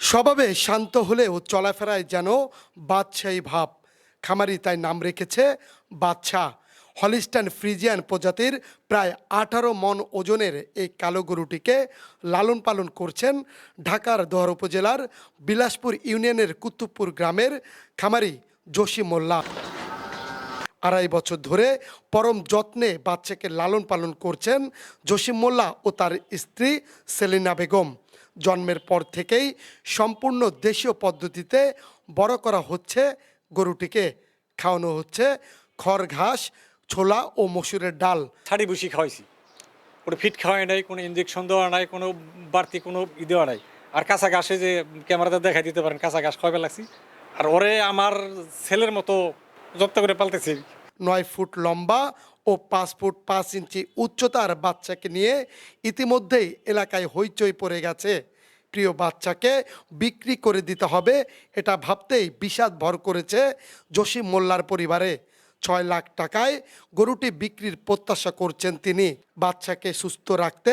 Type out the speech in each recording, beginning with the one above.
স্বভাবে শান্ত হলেও চলাফেরায় যেন বাদশাহী ভাব। খামারি তাই নাম রেখেছে বাদশা হলিস্টান ফ্রিজিয়ান প্রজাতির প্রায় আঠারো মন ওজনের এই কালো গরুটিকে লালন পালন করছেন ঢাকার দোহার উপজেলার বিলাসপুর ইউনিয়নের কুতুবপুর গ্রামের খামারি জসি মোল্লা। আড়াই বছর ধরে পরম যত্নে বাচ্চাকে লালন পালন করছেন জসিম মোল্লা ও তার স্ত্রী সেলিনা বেগম। জন্মের পর থেকেই সম্পূর্ণ দেশীয় পদ্ধতিতে বড় করা হচ্ছে, গরুটিকে খাওয়ানো হচ্ছে, খড়, ঘাস, ছোলা ও মসুরের ডাল। ছাড়ি বসি খাওয়াইছি। কোনো ফিট খাওয়াই নাই, কোনো ইঞ্জেকশন দেওয়া নাই, কোনো বাড়তি কোনো ই দেওয়া নাই। আর কাঁচা ঘাসে যে ক্যামেরাতে দেখাই দিতে পারেন, কাঁচা ঘাস খাওয়াবে লাগছি? আর ওরে আমার ছেলের মতো যত্ন করে পালতেছি। নয় ফুট লম্বা ও পাঁচ ফুট পাঁচ ইঞ্চি উচ্চতার বাচ্চাকে নিয়ে ইতিমধ্যেই এলাকায় হইচই পড়ে গেছে। প্রিয় বাচ্চাকে বিক্রি করে দিতে হবে এটা ভাবতেই বিষাদ ভর করেছে জসিম মোল্লার পরিবারে। ছয় লাখ টাকায় গরুটি বিক্রির প্রত্যাশা করছেন তিনি। বাচ্চাকে সুস্থ রাখতে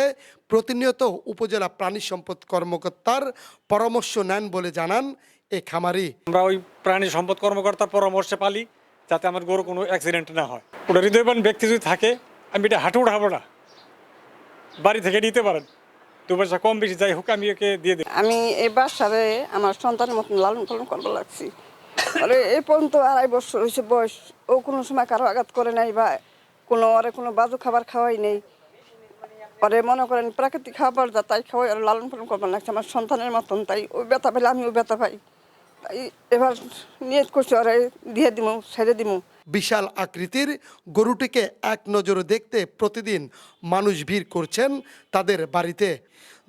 প্রতিনিয়ত উপজেলা প্রাণী সম্পদ কর্মকর্তার পরামর্শ নেন বলে জানান এ খামারি। আমরা ওই প্রাণী সম্পদ কর্মকর্তার পরামর্শে পালি। যাতে আমার গরু কোনো অ্যাক্সিডেন্ট না হয়। ওটা হৃদয়বান ব্যক্তি যদি থাকে, আমি এটা হাঁটু উঠাবো না। বাড়ি থেকে নিতে পারেন। দু পয়সা কম বেশি, যাই হোক, আমি ওকে দিয়ে দিই আমি এই বাসারে আমার সন্তানের মতন লালন পালন করব লাগছি। আরে, এই পর্যন্ত আড়াই বছর হয়েছে বয়স। ও কোনো সময় কারও আঘাত করে নাই বা কোনো আরে কোনো বাজু খাবার খাওয়াই নেই। পরে মনে করেন প্রাকৃতিক খাবার যা তাই খাওয়াই আর লালন পালন করবার লাগছে আমার সন্তানের মতন। তাই ওই ব্যথা পেলে আমি ওই ব্যথা পাই। এবার নিয়ত করছি ওরে দিয়ে দিমু ছেড়ে দিমু। বিশাল আকৃতির গরুটিকে এক নজরে দেখতে প্রতিদিন মানুষ ভিড় করছেন তাদের বাড়িতে।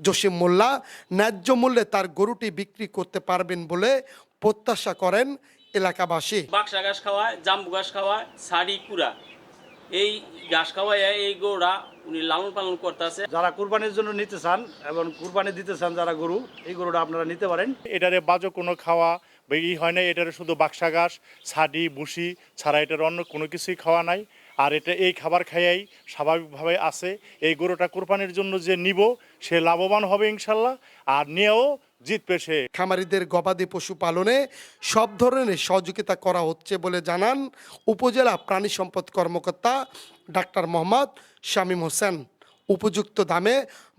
জসিম মোল্লা ন্যায্য মূল্যে তার গরুটি বিক্রি করতে পারবেন বলে প্রত্যাশা করেন এলাকাবাসী। বাক্সা ঘাস খাওয়ায় জাম্বু ঘাস খাওয়ায় শাড়ি কুড়া। এই ঘাস খাওয়ায় এই গরুরা উনি লালন পালন করতেছে। যারা কুরবানির জন্য নিতে চান এবং কুরবানি দিতে চান যারা গরু এই গরুটা আপনারা নিতে পারেন। এটারে বাজো কোনো খাওয়া বা ই হয় না এটার শুধু বাক্সা ঘাস ছাডি বুসি ছাড়া এটার অন্য কোনো কিছুই খাওয়া নাই। আর এটা এই খাবার খাইয়াই স্বাভাবিকভাবে আছে। এই গরুটা কোরবানির জন্য যে নিব, সে লাভবান হবে ইনশাল্লাহ। আর নিয়েও জিতবে সে। খামারিদের গবাদি পশু পালনে সব ধরনের সহযোগিতা করা হচ্ছে বলে জানান উপজেলা প্রাণী সম্পদ কর্মকর্তা ডাক্তার মোহাম্মদ শামীম হোসেন। উপযুক্ত দামে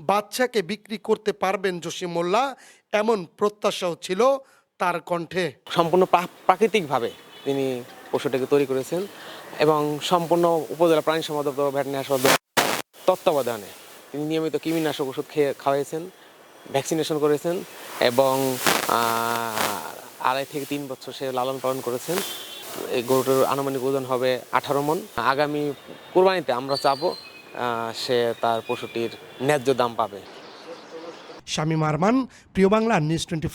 বাচ্চাকে বিক্রি করতে পারবেন জসিম মোল্লা, এমন প্রত্যাশাও ছিল তার কণ্ঠে। সম্পূর্ণ প্রা- প্রাকৃতিকভাবে তিনি পশুটাকে তৈরি করেছেন এবং সম্পূর্ণ উপজেলা প্রাণী সম্পদ দপ্তর ভেটেরিনারি হাসপাতাল তত্ত্বাবধানে তিনি নিয়মিত কৃমিনাশক ওষুধ খেয়ে খাওয়াইছেন ভ্যাকসিনেশন করেছেন এবং আড়াই থেকে তিন বছর সে লালন পালন করেছেন। এই গরুটার আনুমানিক ওজন হবে আঠারো মন। আগামী কোরবানিতে আমরা চাবো সে তার পশুটির ন্যায্য দাম পাবে। শামীম আরমান প্রিয় বাংলা নিউজ টোয়েন্টি